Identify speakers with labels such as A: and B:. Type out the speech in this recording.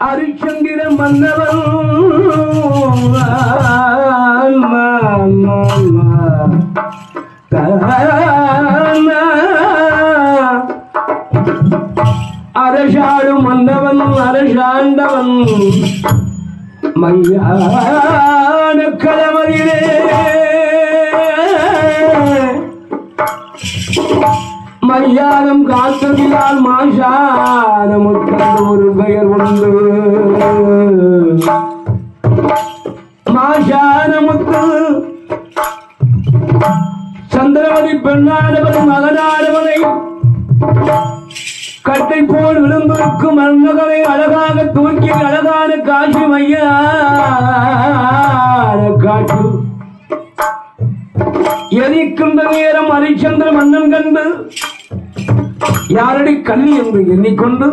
A: அரிச்சந்திர மன்னவன். அரசாடு மன்னவன் அரசாண்டவன். மையான கலமதிலே மையானம் காத்ததிலால் மாஷானமுக்கு ஒரு பெயர் உண்டு. சந்திரமதி பெண்ணானவன் மகனானவனை கட்டை போல் விழுந்திருக்கும் மன்னகரை அழகாக தூக்கி அழகான காட்சி மையான காட்சி. எரிக்கின்ற நேரம் ஹரிச்சந்திர மன்னன் கண்டு யாரடி கல்வி என்று எண்ணிக்கொண்டு